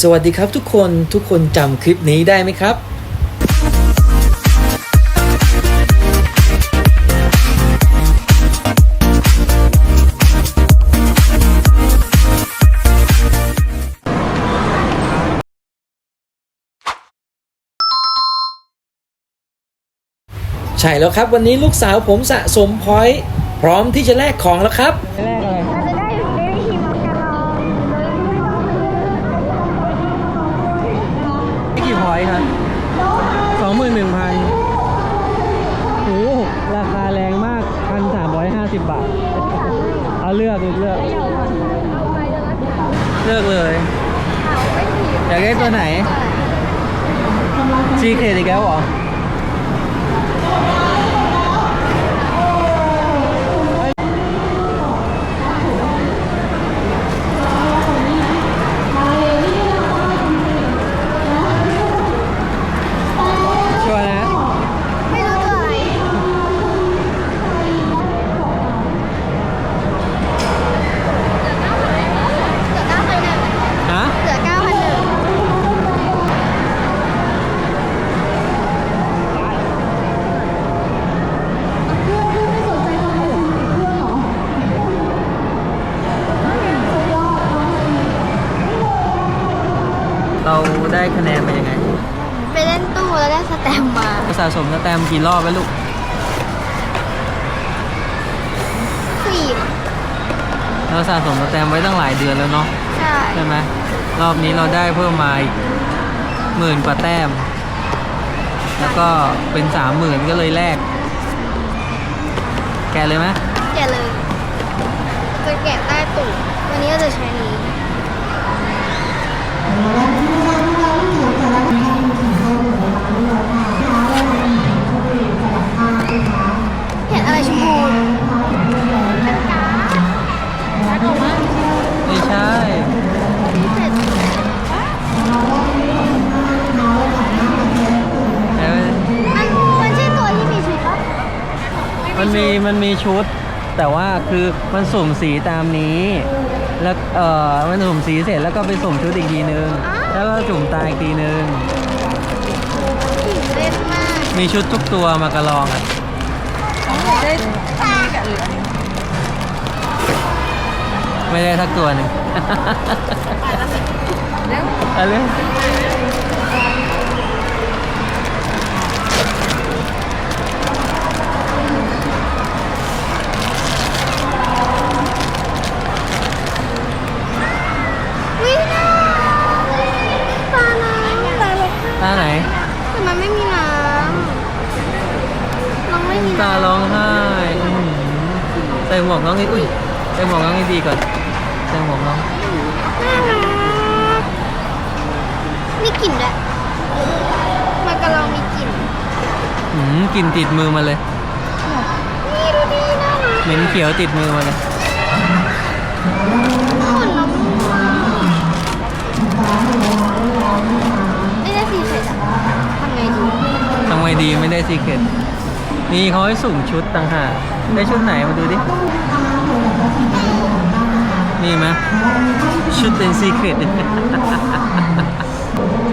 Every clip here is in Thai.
สวัสดีครับทุกคนทุกคนจำคลิปนี้ได้ไหมครับ ใช่แล้วครับวันนี้ลูกสาวผมสะสมพอยต์พร้อมที่จะแลกของแล้วครับ แรกอะไรเราจะได้ได้ทีมมังกรลอง กี่พ อยต์ครับสองหมื่นหนึ่งพันโอ้โหราคาแรงมากพันสามร้อยห้าสิบบาท เอาเลือกเลือก เลือกเลือกเลยอยากได้ตัวไหนซีเคทอีกแล้วเหรอ เราได้คะแนนมายังไงไปเล่นตู้แล้วได้สแตมป์มาสะสมสแตมป์กี่รอบแล้วลูกสี่มั้งเราสะสมสแตมป์ไว้ตั้งหลายเดือนแล้วเนาะใช่ใช่ไหมรอบนี้เราได้เพิ่มมาอีกหมื่นกว่าแต้ม แล้วก็เป็นสามหมื่นก็เลยแลกแกะเลยไหมแกะเลยจะแกะใต้ตู้วันนี้ก็จะใช้นี้ มันมีมันมีชุด แต่ว่าคือมันสุ่มสีตามนี้ แล้วเออมันสุ่มสีเสร็จแล้วก็ไปสุ่มชุดอีกทีนึง แล้วก็สุ่มตาอีกทีนึงผีเล่นมากมีชุดทุกตัวมากระลองอะไม่ได้ทักตัวหนึ่งอะไร หมวกน้องนี่อุ้ยใส่หมวกน้องนี่ดีก่อนใส่หมวกน้องน่ารักมีกลิ่นด้วยมันกระลองมีกลิ่นอืมกลิ่นติดมือมาเลย นี่ดูดีน่ารักเหม็นเขียวติดมือมาเลย ขนน้ำมูกไม่ได้สีเสร็จอะทำไงดี ทำไงดีไม่ได้ซีเกต นี่เขาให้สุ่มชุดต่างหากได้ชุดไหนมาดูดิ นี่ไหมชุดเป็นซีเกต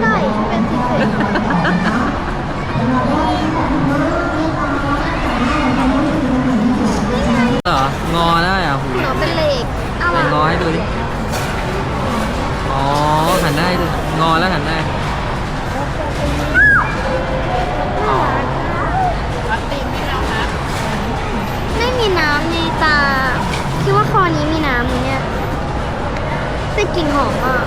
ใช่เป็นสีเสร็จเหรองอได้อะหูหัวเป็นเหล็กเอาไหนล่ะงอให้ดูดิ อ๋อหันได้ดูงอแล้วหันได้ เป็นกลิ่นหอมมาก